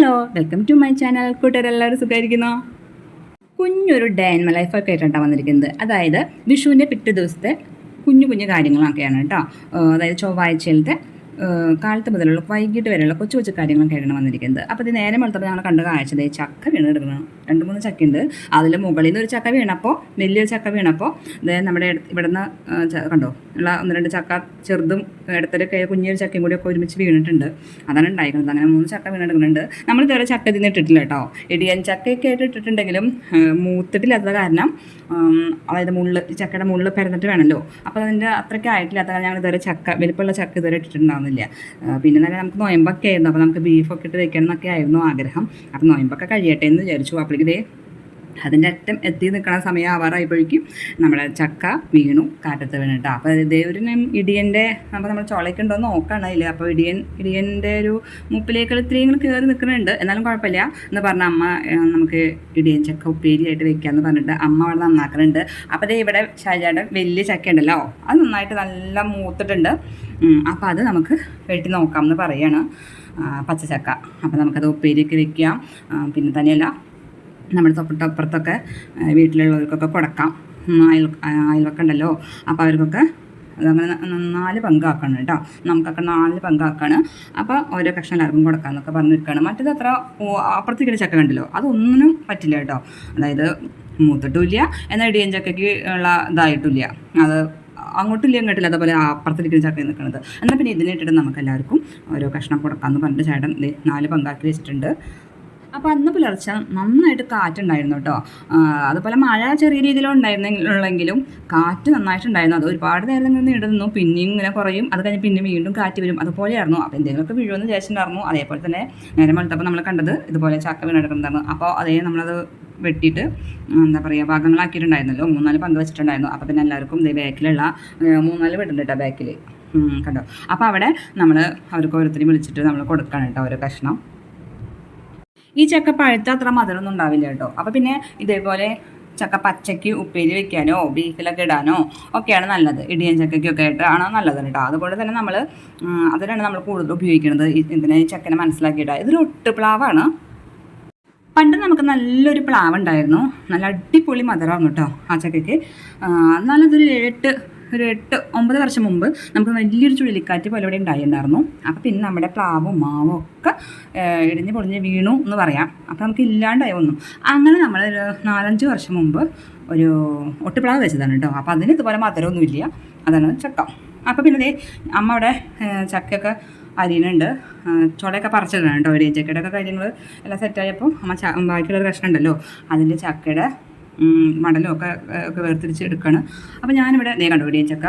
Hello welcome to my channel. കൂട്ടുകാരെല്ലാവരും സുഖമായിരിക്കുന്നോ? കുഞ്ഞൊരു day in my ലൈഫൊക്കെ ആയിട്ടാണ് വന്നിരിക്കുന്നത്. അതായത് വിഷുവിന്റെ പിറ്റേ ദിവസത്തെ കുഞ്ഞു കുഞ്ഞു കാര്യങ്ങളൊക്കെയാണ് കേട്ടോ. അതായത് ചൊവ്വാഴ്ചയിലത്തെ കാലത്ത് മുതലുള്ള വൈകിട്ട് വരെയുള്ള കൊച്ചു കൊച്ചു കാര്യങ്ങളൊക്കെയാണ് വന്നിരിക്കുന്നത്. അപ്പോൾ ഇത് നേരെ വെളുത്തപ്പോൾ ഞങ്ങൾ കണ്ട കാഴ്ച. ദേ ചക്ക വീണ് രണ്ട് മൂന്ന് ചക്കയുണ്ട്. അതിൽ മുകളിൽ നിന്ന് ഒരു ചക്ക വീണപ്പോൾ വലിയൊരു ചക്ക വീണപ്പോൾ നമ്മുടെ ഇവിടുന്ന് കണ്ടോ? ഉള്ള ഒന്ന് രണ്ട് ചക്ക ചെറുതും ഇടത്തൊക്കെ കുഞ്ഞൊരു ചക്കയും കൂടി ഒക്കെ ഒരുമിച്ച് വീണിട്ടുണ്ട്. അതാണ് ഉണ്ടായിരിക്കുന്നത് അങ്ങനെ മൂന്ന് ചക്ക വീണെടുക്കുന്നുണ്ട് നമ്മൾ ഇതുവരെ ചക്ക ഇതിന് ഇട്ടിട്ടില്ല കേട്ടോ. ഇടിയൻ ചക്കയൊക്കെ ആയിട്ട് ഇട്ടിട്ടുണ്ടെങ്കിലും മൂത്തിട്ടില്ലാത്തത് കാരണം അതായത് മുള്ള് ഈ ചക്കയുടെ മുള്ള് പരന്നിട്ട് വേണമല്ലോ അപ്പോൾ അതിന്റെ അത്രയ്ക്ക് ആയിട്ടില്ലാത്ത കാരണം ഞങ്ങൾ ഇതുവരെ ചക്ക വലിപ്പമുള്ള ചക്ക ഇതുവരെ ഇട്ടിട്ടുണ്ടാവുന്നില്ല. ഏഹ് പിന്നെ തന്നെ നമുക്ക് നോയമ്പൊക്കെ ആയിരുന്നു. അപ്പോൾ നമുക്ക് ബീഫൊക്കെ ഇട്ട് വെക്കണം എന്നൊക്കെ ആയിരുന്നു ആഗ്രഹം. അപ്പോൾ നോയമ്പൊക്കെ കഴിയട്ടെ എന്ന് വിചാരിച്ചു. അപ്പോഴേക്ക് ഇതേ അതിന്റെ അറ്റം എത്തി നിൽക്കുന്ന സമയം ആവാറായപ്പോഴേക്കും നമ്മുടെ ചക്ക വീണു കാറ്റത്ത് വീണിട്ടോ അപ്പോൾ ഇതേ ഒരു ഇടിയന്റെ അപ്പോൾ നമ്മൾ ചുളയ്ക്ക് ഉണ്ടോ നോക്കണം ഇല്ല അപ്പോൾ ഇടിയൻ ഇടിയന്റെ ഒരു മുപ്പിലേക്ക് ഇത്രയും കയറി നിൽക്കുന്നുണ്ട് എന്നാലും കുഴപ്പമില്ല എന്ന് പറഞ്ഞ അമ്മ നമുക്ക് ഇടിയൻ ചക്ക ഉപ്പേരിയായിട്ട് വെക്കാമെന്ന് പറഞ്ഞിട്ട് അമ്മ അവിടെ നന്നാക്കുന്നുണ്ട് അപ്പോൾ ഇവിടെ ഷാജായുടെ വലിയ ചക്ക ഉണ്ടല്ലോ അത് നന്നായിട്ട് നല്ല മൂത്തിട്ടുണ്ട്. അപ്പോൾ അത് നമുക്ക് വെട്ടി നോക്കാം എന്ന് പറയാണ് പച്ചച്ചക്ക. അപ്പോൾ നമുക്കത് ഉപ്പേരിയൊക്കെ വെക്കാം. പിന്നെ തന്നെയല്ല നമ്മുടെ തൊട്ടപ്പുറത്തൊക്കെ വീട്ടിലുള്ളവർക്കൊക്കെ കൊടുക്കാം. അയൽ അയൽവക്കം ഉണ്ടല്ലോ. അപ്പോൾ അവർക്കൊക്കെ അതങ്ങനെ നാല് പങ്കാക്കണം കേട്ടോ. നമുക്കൊക്കെ നാല് പങ്കാക്കാണ്. അപ്പോൾ ഓരോ കഷ്ണം എല്ലാവർക്കും കൊടുക്കാമെന്നൊക്കെ പറഞ്ഞ് നിൽക്കുകയാണ് മറ്റേത് അത്ര അപ്പുറത്തേക്ക് ചക്ക കണ്ടല്ലോ. അതൊന്നിനും പറ്റില്ല കേട്ടോ. അതായത് മൂത്തിട്ടുമില്ല എന്നാൽ ഇടിയൻ ചക്കയ്ക്ക് ഉള്ള ഇതായിട്ടില്ല അത് അങ്ങോട്ടില്ല ഇങ്ങോട്ടില്ല അതേപോലെ അപ്പുറത്തിരിക്കുന്ന ചേട്ടൻ നിൽക്കുന്നത് എന്നാൽ പിന്നെ ഇതിനെ ഇട്ടിട്ട് നമുക്ക് എല്ലാവർക്കും ഓരോ കഷ്ണം കൊടുക്കാമെന്ന് പറഞ്ഞിട്ട് ചേട്ടൻ നാല് പങ്കാക്കി വെച്ചിട്ടുണ്ട്. അപ്പോൾ അന്ന് പുലർച്ച നന്നായിട്ട് കാറ്റുണ്ടായിരുന്നു കേട്ടോ. അതുപോലെ മഴ ചെറിയ രീതിയിലുണ്ടായിരുന്നെങ്കിലും കാറ്റ് നന്നായിട്ടുണ്ടായിരുന്നു. അത് ഒരുപാട് നേരം ഇങ്ങനെ നീണ്ടു നിന്നു. പിന്നെയും ഇങ്ങനെ കുറയും. അത് കഴിഞ്ഞ് പിന്നെ വീണ്ടും കാറ്റ് വരും. അതുപോലെയായിരുന്നു. അപ്പോൾ എന്തെങ്കിലുമൊക്കെ വീഴുമെന്ന് വിചാരിച്ചിട്ടുണ്ടായിരുന്നു. അതേപോലെ തന്നെ നേരം വെളുത്തപ്പോൾ നമ്മൾ കണ്ടത് ഇതുപോലെ ചക്ക വീണെടുക്കുന്നതായിരുന്നു അപ്പോൾ അതേ നമ്മളത് വെട്ടിയിട്ട് എന്താ പറയുക ഭാഗങ്ങളാക്കിയിട്ടുണ്ടായിരുന്നല്ലോ. മൂന്നാൽ പങ്ക് വെച്ചിട്ടുണ്ടായിരുന്നു. അപ്പോൾ പിന്നെ എല്ലാവർക്കും ഇതേ ബാക്കിലുള്ള മൂന്നാൽ വീടുണ്ട് കേട്ടോ ബാക്കിൽ കണ്ടോ? അപ്പോൾ അവിടെ നമ്മൾ അവർക്ക് ഓരോരുത്തരെയും വിളിച്ചിട്ട് നമ്മൾ കൊടുക്കണം കേട്ടോ ഓരോ കഷ്ണം. ഈ ചക്ക പഴുത്ത അത്ര മധുരമൊന്നും ഉണ്ടാവില്ല കേട്ടോ അപ്പോൾ പിന്നെ ഇതേപോലെ ചക്ക പച്ചയ്ക്ക് ഉപ്പേരി വെക്കാനോ ബീഫിലൊക്കെ ഇടാനോ ഒക്കെയാണ് നല്ലത്. ഇടിയൻ ചക്കയ്ക്കൊക്കെ ആയിട്ട് ആണോ നല്ലത് കേട്ടോ അതുപോലെ തന്നെ നമ്മൾ അതിനാണ് നമ്മൾ കൂടുതൽ ഉപയോഗിക്കുന്നത്. ഇതിനെ ചക്കനെ മനസ്സിലാക്കിയിട്ടാ. ഇതൊരു ഒട്ടുപ്ലാവാണ്. പണ്ട് നമുക്ക് നല്ലൊരു പ്ലാവ് ഉണ്ടായിരുന്നു നല്ല അടിപൊളി മധുരമായിരുന്നു കേട്ടോ ആ ചക്കയ്ക്ക്. ആ, എന്നാലതൊരു എട്ട് ഒരു എട്ട് ഒമ്പത് വർഷം മുമ്പ് നമുക്ക് വലിയൊരു ചുഴലിക്കാറ്റ് പോലെ ഇവിടെ ഉണ്ടായിട്ടുണ്ടായിരുന്നു. അപ്പോൾ പിന്നെ നമ്മുടെ പ്ലാവും മാവും ഒക്കെ ഇടിഞ്ഞ് പൊളിഞ്ഞ് വീണു എന്ന് പറയാം. അപ്പോൾ നമുക്ക് ഇല്ലാണ്ടായി ഒന്നും അങ്ങനെ നമ്മൾ ഒരു നാലഞ്ച് വർഷം മുമ്പ് ഒരു ഒട്ടുപ്ലാവ് വെച്ചതാണ് കേട്ടോ. അപ്പോൾ അതിന് ഇതുപോലെ മധുരമൊന്നുമില്ല. അതാണ് ചക്ക. അപ്പോൾ പിന്നെ ദേ അമ്മ അവിടെ ചക്കയൊക്കെ അരിയുന്നുണ്ട്. ചുളയൊക്കെ പറിച്ചിടണം കേട്ടോ ഒരു ചക്കയുടെ കാര്യങ്ങൾ എല്ലാം സെറ്റായപ്പോൾ അമ്മ ച ബാക്കിയുള്ള കഷ്ണം ഉണ്ടല്ലോ അതിന്റെ ചക്കയുടെ മടലും ഒക്കെ ഒക്കെ വേർതിരിച്ച് എടുക്കണം. അപ്പോൾ ഞാനിവിടെ ദേ കണ്ടു ഒരു ചക്ക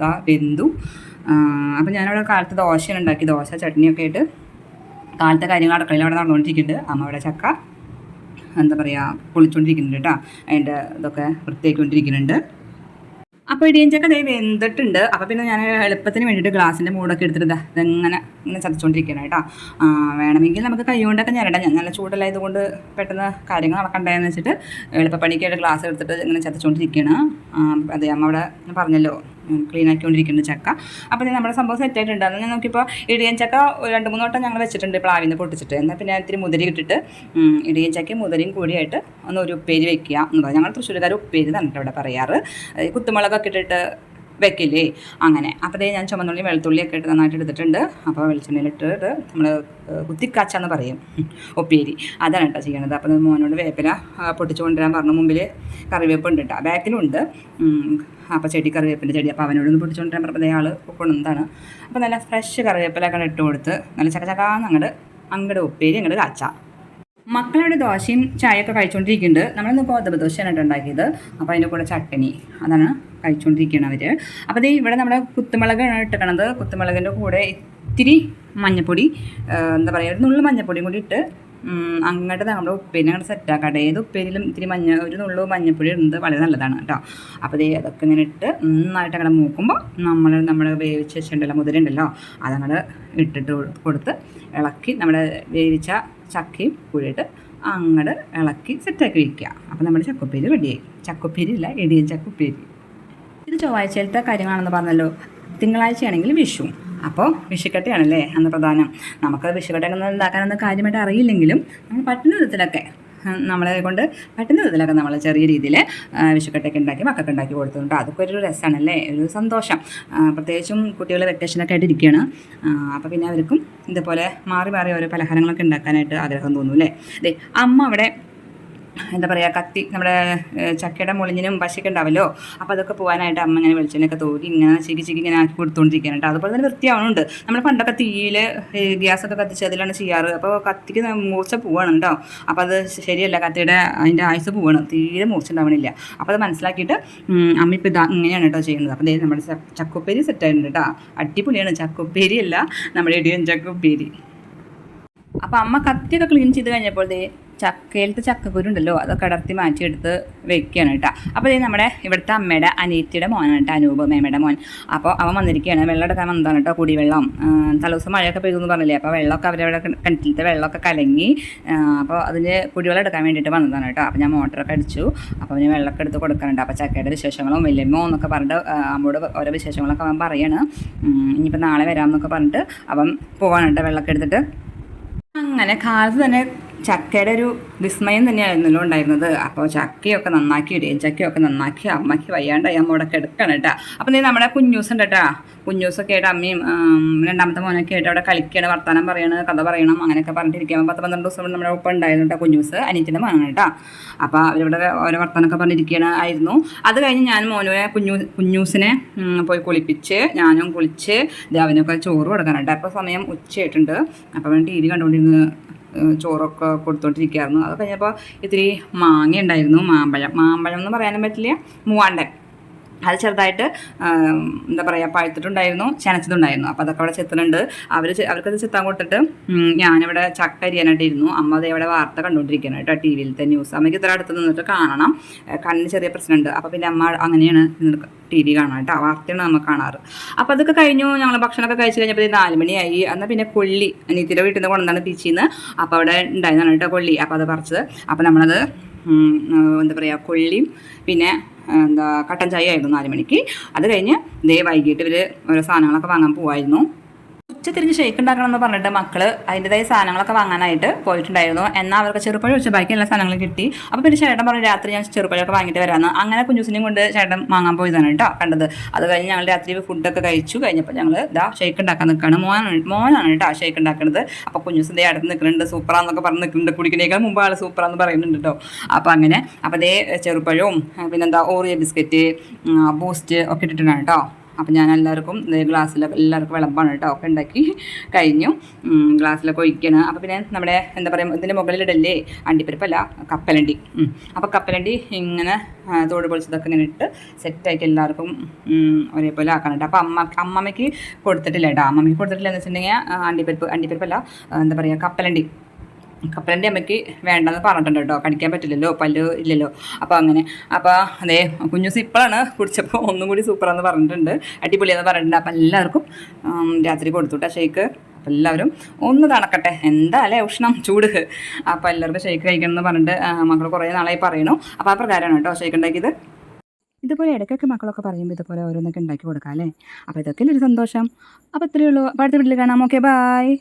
ദാ വെന്തു. അപ്പോൾ ഞാനിവിടെ കാലത്ത് ദോശയാണ് ഉണ്ടാക്കി ദോശ ചട്നിയൊക്കെ ആയിട്ട്. കാലത്തെ കാര്യങ്ങൾ അടുക്കളയിൽ അവിടെ നടന്നുകൊണ്ടിരിക്കുന്നുണ്ട്. അമ്മ അവിടെ ചക്ക എന്താ പറയുക പൊളിച്ചുകൊണ്ടിരിക്കുന്നുണ്ട് കേട്ടോ അതിന്റെ ഇതൊക്കെ വൃത്തിയാക്കിക്കൊണ്ടിരിക്കുന്നുണ്ട്. അപ്പോൾ ഇടിയഞ്ചൊക്കെ ദൈവം എന്തിട്ടുണ്ട് അപ്പോൾ പിന്നെ ഞാൻ എളുപ്പത്തിന് വേണ്ടിയിട്ട് ഗ്ലാസിന്റെ മൂടൊക്കെ എടുത്തിട്ട് ദാ ഇതെങ്ങനെ ഇങ്ങനെ ചതച്ചുകൊണ്ടിരിക്കണം കേട്ടോ. വേണമെങ്കിൽ നമുക്ക് കൈ കൊണ്ടൊക്കെ ഞരടാം. ഞാൻ നല്ല ചൂടല്ലായതുകൊണ്ട് പെട്ടെന്ന് കാര്യങ്ങൾ നടക്കണ്ടേന്ന് വെച്ചിട്ട് എളുപ്പപ്പണിക്കായിട്ട് ഗ്ലാസ് എടുത്തിട്ട് ഇങ്ങനെ ചതച്ചുകൊണ്ടിരിക്കുകയാണ് അതെ അമ്മ അവിടെ പറഞ്ഞല്ലോ ക്ലീൻ ആക്കിക്കൊണ്ടിരിക്കുന്നുണ്ട് ചക്ക. അപ്പോൾ നമ്മുടെ സംഭവം സെറ്റ് ആയിട്ടുണ്ട്. അന്ന് നമുക്കിപ്പോൾ ഇടിയൻ ചക്ക രണ്ട് മൂന്ന് വട്ടം ഞങ്ങൾ വെച്ചിട്ടുണ്ട് പ്ലാവിൽ നിന്ന് പൊട്ടിച്ചിട്ട്. എന്നാൽ പിന്നെ ഇത്തിരി മുതിരി ഇട്ടിട്ട് ഇടിയൻ ചക്കയും മുതിരയും കൂടിയായിട്ട് ഒന്ന് ഒരു ഉപ്പേരി വെക്കുക എന്ന് പറഞ്ഞാൽ ഞങ്ങൾ തൃശ്ശൂരുകാർ ഉപ്പേരി തന്നിട്ട് ഇവിടെ പറയാറ്. കുത്തുമുളകൊക്കെ ഇട്ടിട്ട് വെക്കില്ലേ? അങ്ങനെ. അപ്പോൾ ദേ ഞാൻ ചുമന്നുള്ളി വെളുത്തുള്ളിയൊക്കെ ഇട്ട് നന്നായിട്ട് എടുത്തിട്ടുണ്ട്. അപ്പോൾ വെളിച്ചെണ്ണയിലിട്ട് നമ്മൾ കുത്തിക്കാച്ച എന്ന് പറയും. ഒപ്പേരി അതാണ് കേട്ടോ ചെയ്യണത്. അപ്പോൾ ഇത് മോനോട് വേപ്പില പൊട്ടിച്ചു കൊണ്ടുവരാൻ പറഞ്ഞു. മുമ്പിൽ കറിവേപ്പ് ഉണ്ട് കേട്ടോ. ബാക്കിലുണ്ട് അപ്പോൾ ചെടി കറിവേപ്പിന്റെ ചെടി. അപ്പോൾ അവനോടൊന്ന് പൊട്ടിച്ച് കൊണ്ടുവരാൻ പറഞ്ഞപ്പോൾ ആൾ കൊണ്ടുവന്നതാണ് അപ്പോൾ നല്ല ഫ്രഷ് കറിവേപ്പിലൊക്കെ ഇട്ട് കൊടുത്ത് നല്ല ചക്കചക്കാന്ന് അങ്ങോട്ട് അങ്ങോട്ട് ഒപ്പേരി അങ്ങോട്ട് കാച്ച. മക്കളുടെ ദോശയും ചായയൊക്കെ കഴിച്ചുകൊണ്ടിരിക്കുന്നുണ്ട് നമ്മളിന്ന് ഗോതമ്പ് ദോശയാണ് ഉണ്ടാക്കിയത്. അപ്പോൾ അതിന്റെ കൂടെ ചട്ടണി അതാണ് കഴിച്ചുകൊണ്ടിരിക്കുകയാണ് അവർ അപ്പോൾ ദേ ഇവിടെ നമ്മുടെ കുത്തുമുളകാണ് ഇട്ടിക്കണത് കുത്തുമുളകിന്റെ കൂടെ ഇത്തിരി മഞ്ഞപ്പൊടി എന്താ പറയുക ഒരു നുള്ളു മഞ്ഞപ്പൊടിയും കൂടി ഇട്ട് അങ്ങോട്ട് നമ്മുടെ ഉപ്പേരി അങ്ങോട്ട് സെറ്റാക്കാം ഏത് ഉപ്പേരിയിലും ഇത്തിരി മഞ്ഞ ഒരു നുള്ളു മഞ്ഞപ്പൊടി ഇടുന്നത് വളരെ നല്ലതാണ് കേട്ടോ. അപ്പോൾ ദേ അതൊക്കെ ഇങ്ങനെ ഇട്ട് നന്നായിട്ട് അങ്ങനെ മൂക്കുമ്പോൾ നമ്മൾ നമ്മൾ വേവിച്ച് വെച്ചിട്ടുള്ള മുതിരുണ്ടല്ലോ അതങ്ങോട്ട് ഇട്ടിട്ട് കൊടുത്ത് ഇളക്കി നമ്മുടെ വേവിച്ച ചക്കയും കൂടിയിട്ട് അങ്ങോട്ട് ഇളക്കി സെറ്റാക്കി വയ്ക്കുക അപ്പോൾ നമ്മുടെ ചക്കുപ്പേരി റെഡിയായി ചക്കുപ്പേരി ഇല്ല ഇടിയൻ ചക്കുപ്പേരി. ഇത് ചൊവ്വാഴ്ചയിലത്തെ കാര്യമാണെന്ന് പറഞ്ഞല്ലോ. തിങ്കളാഴ്ചയാണെങ്കിൽ വിഷു. അപ്പോൾ വിഷുക്കട്ടയാണല്ലേ അന്ന് പ്രധാനം. നമുക്ക് വിഷുക്കട്ടയൊന്നും ഉണ്ടാക്കാനൊന്നും കാര്യമായിട്ട് അറിയില്ലെങ്കിലും നമ്മൾ പറ്റുന്ന വിധത്തിലൊക്കെ നമ്മളെ കൊണ്ട് പറ്റുന്ന വിധത്തിലൊക്കെ നമ്മൾ ചെറിയ രീതിയിൽ വിഷുക്കട്ടയൊക്കെ ഉണ്ടാക്കി മക്കൾക്ക് ഉണ്ടാക്കി കൊടുത്തിട്ടുണ്ട്. അതൊക്കെ ഒരു രസമാണല്ലേ? ഒരു സന്തോഷം. പ്രത്യേകിച്ചും കുട്ടികൾ വെക്കേഷനൊക്കെ ആയിട്ട് ഇരിക്കുകയാണ് അപ്പോൾ പിന്നെ അവർക്കും ഇതുപോലെ മാറി മാറി ഓരോ പലഹാരങ്ങളൊക്കെ ഉണ്ടാക്കാനായിട്ട് ആഗ്രഹം തോന്നും അല്ലേ? ദേ അമ്മ അവിടെ എന്താ പറയുക കത്തി നമ്മുടെ ചക്കയുടെ മുളിഞ്ഞിനും പശയൊക്കെ ഉണ്ടാവല്ലോ. അപ്പോൾ അതൊക്കെ പോകാനായിട്ട് അമ്മ ഇങ്ങനെ വെളിച്ചെണ്ണയൊക്കെ തോരി ഇങ്ങനെ ചിരി ചിരി ഇങ്ങനെ ആക്കി കൊടുത്തുകൊണ്ടിരിക്കുകയാണ് കേട്ടോ. അതുപോലെ തന്നെ വൃത്തിയാവണുണ്ട്. നമ്മൾ പണ്ടൊക്കെ തീയിൽ ഗ്യാസൊക്കെ കത്തിച്ച് അതിലാണ് ചെയ്യാറ്. അപ്പോൾ കത്തിക്ക് മൂർച്ച പോവാണ് കേട്ടോ. അപ്പോൾ അത് ശരിയല്ല കത്തിയുടെ അതിന്റെ ആയുസ് പോവാണ്. തീരെ മൂർച്ച ഉണ്ടാവണില്ല. അപ്പോൾ അത് മനസ്സിലാക്കിയിട്ട് അമ്മ ഇപ്പോൾ ഇതാ ഇങ്ങനെയാണ് കേട്ടോ ചെയ്യുന്നത്. അപ്പോൾ നമ്മുടെ ചക്കുപ്പേരി സെറ്റായിട്ടുണ്ട് കേട്ടോ. അടിപൊളിയാണ്. ചക്കുപ്പേരി അല്ല നമ്മുടെ ഇടിയൻ ചക്കുപ്പേരി. അപ്പോൾ അമ്മ കത്തിയൊക്കെ ക്ലീൻ ചെയ്ത് കഴിഞ്ഞപ്പോൾ ദേ ചക്കയിലത്തെ ചക്കക്കുരുണ്ടല്ലോ അതൊക്കെ അടർത്തി മാറ്റിയെടുത്ത് വെക്കുകയാണ് കേട്ടോ. അപ്പോൾ ഇത് നമ്മുടെ ഇവിടുത്തെ അമ്മയുടെ അനിയത്തിയുടെ മോനാണ് കേട്ടോ അനൂപ് മേമയുടെ മോൻ. അപ്പോൾ അവൻ വന്നിരിക്കുകയാണ് വെള്ളം എടുക്കാൻ വന്നതാണ് കേട്ടോ കുടിവെള്ളം. തലേദിവസം മഴയൊക്കെ പെയ്തു എന്ന് പറഞ്ഞില്ലേ അപ്പോൾ വെള്ളമൊക്കെ അവരവിടെ കിണറ്റിലത്തെ വെള്ളമൊക്കെ കലങ്ങി അപ്പോൾ അതിന് കുടിവെള്ളം എടുക്കാൻ വേണ്ടിയിട്ട് വന്നതാണ് കേട്ടോ. അപ്പോൾ ഞാൻ മോട്ടറൊക്കെ അടിച്ചു അപ്പോൾ അവന് വെള്ളമൊക്കെ എടുത്ത് കൊടുക്കാനുണ്ട്. അപ്പോൾ ചക്കയുടെ വിശേഷങ്ങളും വലിയമ്മോ എന്നൊക്കെ പറഞ്ഞിട്ട് അമ്മോട് ഓരോ വിശേഷങ്ങളൊക്കെ അവൻ പറയാണ്. ഇനിയിപ്പോൾ നാളെ വരാമെന്നൊക്കെ പറഞ്ഞിട്ട് അവൻ പോകാനുണ്ട് വെള്ളമൊക്കെ എടുത്തിട്ട്. അങ്ങനെ കാലത്ത് തന്നെ ചക്കയുടെ ഒരു വിസ്മയം തന്നെയായിരുന്നല്ലോ ഉണ്ടായിരുന്നത്. അപ്പോൾ ചക്കയൊക്കെ നന്നാക്കി ഇടുകയും ചക്കയൊക്കെ നന്നാക്കി അമ്മയ്ക്ക് വയ്യാണ്ടായി അമ്മ ഇവിടെ കിടക്കണം കേട്ടോ. അപ്പം നീ നമ്മുടെ കുഞ്ഞൂസ് ഉണ്ട് കേട്ടോ. കുഞ്ഞൂസൊക്കെ ആയിട്ട് അമ്മയും രണ്ടാമത്തെ മോനൊക്കെ ആയിട്ട് അവിടെ കളിക്കണം വർത്താനം പറയണം കഥ പറയണം അങ്ങനെയൊക്കെ പറഞ്ഞിട്ടിരിക്കുക പത്ത് പന്ത്രണ്ട് ദിവസം നമ്മുടെ ഒപ്പം ഉണ്ടായിരുന്നു കേട്ടോ കുഞ്ഞൂസ് അനിയത്തിന്റെ മോനാണ് കേട്ടോ. അപ്പോൾ അവരിവിടെ ഓരോ വർത്താനമൊക്കെ പറഞ്ഞിരിക്കുകയാണ് ആയിരുന്നു. അത് കഴിഞ്ഞ് ഞാൻ മോനെ കുഞ്ഞു കുഞ്ഞൂസിനെ പോയി കുളിപ്പിച്ച് ഞാനും കുളിച്ച് ദേ അവനൊക്കെ ചോറ് കൊടുക്കാനുണ്ട്. അപ്പോൾ സമയം ഉച്ചയായിട്ടുണ്ട്. അപ്പോൾ ടി വി കണ്ടുകൊണ്ടിരുന്ന് ചോറൊക്കെ കൊടുത്തോണ്ടിരിക്കുകയായിരുന്നു അത് കഴിഞ്ഞപ്പോൾ ഇത്തിരി മാങ്ങ ഉണ്ടായിരുന്നു മാമ്പഴം. മാമ്പഴം എന്ന് പറയാനും പറ്റില്ല. മൂവാണ്ടൻ. അത് ചെറുതായിട്ട് എന്താ പറയുക പഴുത്തിട്ടുണ്ടായിരുന്നു ചെനച്ചതുണ്ടായിരുന്നു. അപ്പോൾ അതൊക്കെ അവിടെ ചെത്തുന്നുണ്ട്. അവർ അവർക്കത് ചെത്താൻ കൊടുത്തിട്ട് ഞാനിവിടെ ചക്ക അരിയാനായിട്ട് ഇരുന്നു. അമ്മ അതേ ഇവിടെ വാർത്ത കണ്ടുകൊണ്ടിരിക്കുകയാണ് കേട്ടോ ടി വിയിലത്തെ ന്യൂസ്. അമ്മയ്ക്ക് ഇത്ര അടുത്ത് നിന്നിട്ട് കാണണം. കണ്ണിന് ചെറിയ പ്രശ്നമുണ്ട്. അപ്പോൾ പിന്നെ അമ്മ അങ്ങനെയാണ് ടി വി കാണാൻ കേട്ടോ. വാർത്തയാണ് നമ്മൾ കാണാറ്. അപ്പോൾ അതൊക്കെ കഴിഞ്ഞു. ഞങ്ങൾ ഭക്ഷണമൊക്കെ കഴിച്ച് കഴിഞ്ഞപ്പോൾ നാല് മണിയായി. എന്നാൽ പിന്നെ കൊള്ളി അനിയത്തിയുടെ വീട്ടിൽ നിന്ന് കൊണ്ടുവന്നാണ് പീച്ചിന്ന്. അപ്പോൾ അവിടെ ഉണ്ടായിരുന്നാണ് കേട്ടോ കൊള്ളി. അപ്പോൾ അത് പറിച്ചത്. അപ്പോൾ നമ്മളത് എന്താ പറയുക കൊള്ളിയും പിന്നെ എന്താ കട്ടൻ ചായ ആയിരുന്നു നാല് മണിക്ക്. അത് കഴിഞ്ഞ് ദേ വൈകിട്ട് ഇവർ ഓരോ സാധനങ്ങളൊക്കെ വാങ്ങാൻ പോവായിരുന്നു. ഉച്ച തിരിഞ്ഞ് ഷേക്ക് ഉണ്ടാക്കണം എന്ന് പറഞ്ഞിട്ട് മക്കൾ അതിന്റെതായ സാധനങ്ങളൊക്കെ വാങ്ങാനായിട്ട് പോയിട്ടുണ്ടായിരുന്നു. എന്നാൽ അവർക്ക് ചെറുപ്പഴം ഒഴിച്ച് ബാക്കി എല്ലാ സാധനങ്ങളും കിട്ടി. അപ്പോൾ പിന്നെ ചേട്ടൻ പറഞ്ഞു രാത്രി ഞാൻ ചെറുപ്പഴമൊക്കെ വാങ്ങിയിട്ട് വരാമെന്ന് അങ്ങനെ കുഞ്ഞുസിനെയും കൊണ്ട് ചേട്ടൻ വാങ്ങാൻ പോയതാണ് കേട്ടോ കണ്ടത്. അത് കഴിഞ്ഞ് ഞങ്ങൾ രാത്രി ഫുഡൊക്കെ കഴിച്ചു. കഴിഞ്ഞപ്പോൾ ഞങ്ങൾ ഇതാ ഷേക്ക് ഉണ്ടാക്കാൻ നിൽക്കുകയാണ് മോനാണ് മോനാണ് കേട്ടോ ഷേക്ക് ഉണ്ടാക്കുന്നത് അപ്പോൾ കുഞ്ഞുസിന്റെ അടുത്ത് നിൽക്കുന്നുണ്ട് സൂപ്പറാന്നൊക്കെ പറഞ്ഞ് നിൽക്കുന്നുണ്ട് കുടിക്കുന്നേക്കാൾ മുമ്പ് ആൾ സൂപ്പറാന്ന് പറയുന്നുണ്ട് കേട്ടോ. അപ്പോൾ അങ്ങനെ അപ്പോൾ അതേ ചെറുപ്പഴവും പിന്നെന്താ ഓറിയ ബിസ്ക്കറ്റ് ബൂസ്റ്റ് ഒക്കെ ഇട്ടിട്ടാണ് കേട്ടോ. അപ്പം ഞാൻ എല്ലാവർക്കും ഗ്ലാസ്സിലൊക്കെ എല്ലാവർക്കും വിളമ്പാണ് കേട്ടോ. ഒക്കെ ഉണ്ടാക്കി കഴിഞ്ഞു. ഗ്ലാസ്സിലൊക്കെ ഒഴിക്കണം. അപ്പോൾ പിന്നെ നമ്മുടെ എന്താ പറയുക ഇതിന്റെ മുകളിലിടല്ലേ? അണ്ടിപ്പരിപ്പല്ല കപ്പലണ്ടി. അപ്പം അപ്പോൾ കപ്പലണ്ടി ഇങ്ങനെ തോട് പൊളിച്ചതൊക്കെ ഇങ്ങനെ ഇട്ട് സെറ്റായിട്ട് എല്ലാവർക്കും ഒരേപോലെ ആക്കണം കേട്ടോ. അപ്പോൾ അമ്മ അമ്മമ്മയ്ക്ക് കൊടുത്തിട്ടില്ല കേട്ടോ. അമ്മമ്മയ്ക്ക് കൊടുത്തിട്ടില്ല എന്ന് വെച്ചിട്ടുണ്ടെങ്കിൽ അണ്ടിപ്പരിപ്പ് അണ്ടിപ്പരിപ്പല്ല എന്താ പറയുക കപ്പലണ്ടി. കപ്പലന്റെ അമ്മയ്ക്ക് വേണ്ടെന്ന് പറഞ്ഞിട്ടുണ്ട് കേട്ടോ. കടിക്കാൻ പറ്റില്ലല്ലോ പല്ല് ഇല്ലല്ലോ. അപ്പോൾ അങ്ങനെ. അപ്പോൾ അതെ കുഞ്ഞു സിപ്പിളാണ് കുടിച്ചപ്പോൾ ഒന്നും കൂടി സൂപ്പറാന്ന് പറഞ്ഞിട്ടുണ്ട്. അടിപൊളിയാന്ന് പറഞ്ഞിട്ടുണ്ട്. അപ്പോൾ എല്ലാവർക്കും രാത്രി കൊടുത്തുട്ടാ ഷേക്ക്. അപ്പോൾ എല്ലാവരും ഒന്ന് തണക്കട്ടെ. എന്താ അല്ലേ ഉഷ്ണം? ചൂട്. അപ്പോൾ എല്ലാവർക്കും ഷേക്ക് കഴിക്കണം എന്ന് പറഞ്ഞിട്ട് മക്കൾ കുറേ നാളായി പറയണു അപ്പോൾ ആ പ്രകാരമാണ് കേട്ടോ ഷേക്ക് ഉണ്ടാക്കിയത്. ഇതുപോലെ ഇടയ്ക്കൊക്കെ മക്കളൊക്കെ പറയുമ്പോൾ ഇതുപോലെ ഓരോന്നൊക്കെ ഉണ്ടാക്കി കൊടുക്കാം അല്ലേ? അപ്പോൾ ഇതൊക്കെ ഒരു സന്തോഷം. അപ്പോൾ ഇത്രയേ ഉള്ളൂ. അപ്പോൾ അടുത്ത വീട്ടിൽ കാണാം. Okay bye